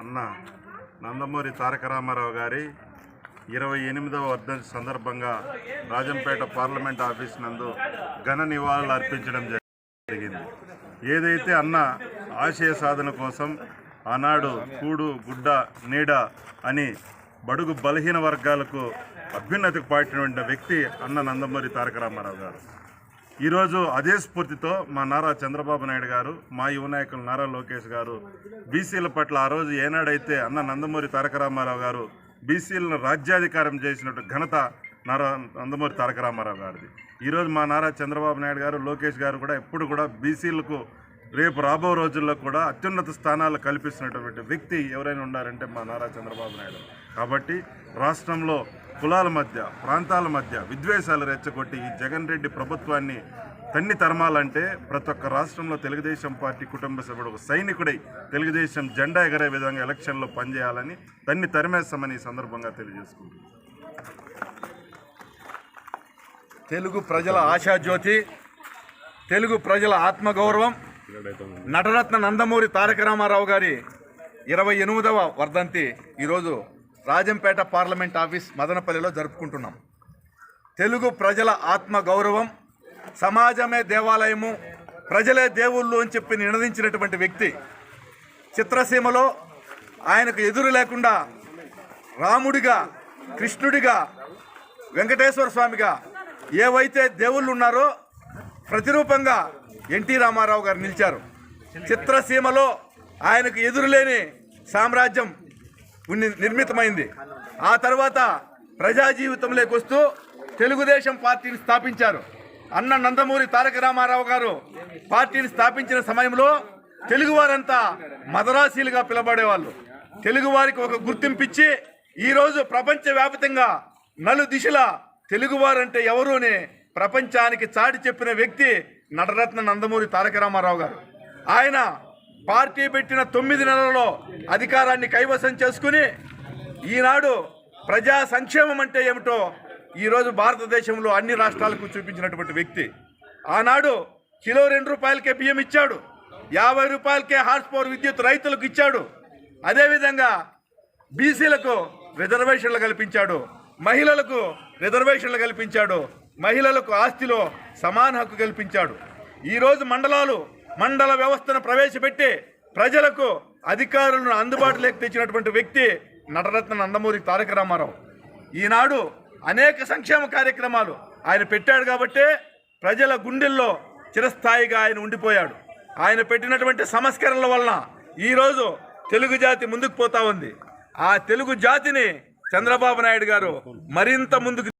అన్న నందమూరి తారక రామారావు గారి ఇరవై ఎనిమిదవ వర్ధంతి సందర్భంగా రాజంపేట పార్లమెంట్ ఆఫీస్ నందు ఘన నివాళులు అర్పించడం జరిగింది. ఏదైతే అన్న ఆశయ సాధన కోసం ఆనాడు కూడు గుడ్డ నీడ అని బడుగు బలహీన వర్గాలకు అభ్యున్నతికి పాటినటువంటి వ్యక్తి అన్న నందమూరి తారక రామారావు గారు. ఈరోజు అదే స్ఫూర్తితో మా నారా చంద్రబాబు నాయుడు గారు మా యువ నాయకులు నారా లోకేష్ గారు బీసీల పట్ల ఆ రోజు ఏనాడైతే అన్న నందమూరి తారక రామారావు గారు బీసీలను రాజ్యాధికారం చేసినట్టు ఘనత నారా నందమూరి తారక రామారావు గారిది. ఈరోజు మా నారా చంద్రబాబు నాయుడు గారు లోకేష్ గారు కూడా ఎప్పుడు కూడా బీసీలకు రేపు రాబో రోజుల్లో కూడా అత్యున్నత స్థానాలు కల్పిస్తున్నటువంటి వ్యక్తి ఎవరైనా ఉన్నారంటే మా నారా చంద్రబాబు నాయుడు. కాబట్టి రాష్ట్రంలో కులాల మధ్య ప్రాంతాల మధ్య విద్వేషాలు రెచ్చగొట్టి ఈ జగన్ రెడ్డి ప్రభుత్వాన్ని తన్ని తరమాలంటే ప్రతి ఒక్క రాష్ట్రంలో తెలుగుదేశం పార్టీ కుటుంబ సభ్యుడు ఒక సైనికుడై తెలుగుదేశం జెండా ఎగరే విధంగా ఎలక్షన్లో పనిచేయాలని తన్ని తరిమేస్తామని ఈ సందర్భంగా తెలియజేసుకుంటున్నాను. తెలుగు ప్రజల ఆశాజ్యోతి తెలుగు ప్రజల ఆత్మగౌరవం నటరత్న నందమూరి తారక రామారావు గారి ఇరవై ఎనిమిదవ వర్ధంతి ఈరోజు రాజంపేట పార్లమెంట్ ఆఫీస్ మదనపల్లిలో జరుపుకుంటున్నాం. తెలుగు ప్రజల ఆత్మ గౌరవం సమాజమే దేవాలయము ప్రజలే దేవుళ్ళు అని చెప్పి నినదించినటువంటి వ్యక్తి చిత్రసీమలో ఆయనకు ఎదురు లేకుండా రాముడిగా కృష్ణుడిగా వెంకటేశ్వర స్వామిగా ఏవైతే దేవుళ్ళు ఉన్నారో ప్రతిరూపంగా ఎన్టీ రామారావు గారు నిలిచారు. చిత్రసీమలో ఆయనకు ఎదురులేని సామ్రాజ్యం ఉన్ని నిర్మితమైంది. ఆ తర్వాత ప్రజా జీవితంలోకి వస్తూ తెలుగుదేశం పార్టీని స్థాపించారు. అన్న నందమూరి తారక రామారావు గారు పార్టీని స్థాపించిన సమయంలో తెలుగువారంతా మదరాసీలుగా పిలబడేవాళ్ళు. తెలుగువారికి ఒక గుర్తింపిచ్చి ఈరోజు ప్రపంచవ్యాప్తంగా నలు దిశల తెలుగువారంటే ఎవరు ప్రపంచానికి చాటి చెప్పిన వ్యక్తి నటరత్న నందమూరి తారక రామారావు గారు. ఆయన పార్టీ పెట్టిన తొమ్మిది నెలల్లో అధికారాన్ని కైవసం చేసుకుని ఈనాడు ప్రజా సంక్షేమం అంటే ఏమిటో ఈరోజు భారతదేశంలో అన్ని రాష్ట్రాలకు చూపించినటువంటి వ్యక్తి. ఆనాడు కిలో రెండు రూపాయలకే బియ్యం ఇచ్చాడు. యాభై రూపాయలకే హార్స్ పవర్ విద్యుత్ రైతులకు ఇచ్చాడు. అదేవిధంగా బీసీలకు రిజర్వేషన్లు కల్పించాడు. మహిళలకు రిజర్వేషన్లు కల్పించాడు. మహిళలకు ఆస్తిలో సమాన హక్కు కల్పించాడు. ఈరోజు మండలాలు మండల వ్యవస్థను ప్రవేశపెట్టి ప్రజలకు అధికారులను అందుబాటులోకి తెచ్చినటువంటి వ్యక్తి నటరత్న నందమూరి తారక రామారావు. ఈనాడు అనేక సంక్షేమ కార్యక్రమాలు ఆయన పెట్టాడు కాబట్టే ప్రజల గుండెల్లో చిరస్థాయిగా ఆయన ఉండిపోయాడు. ఆయన పెట్టినటువంటి సంస్కరణల వలన ఈరోజు తెలుగు జాతి ముందుకు పోతా ఉంది. ఆ తెలుగు జాతిని చంద్రబాబు నాయుడు గారు మరింత ముందుకు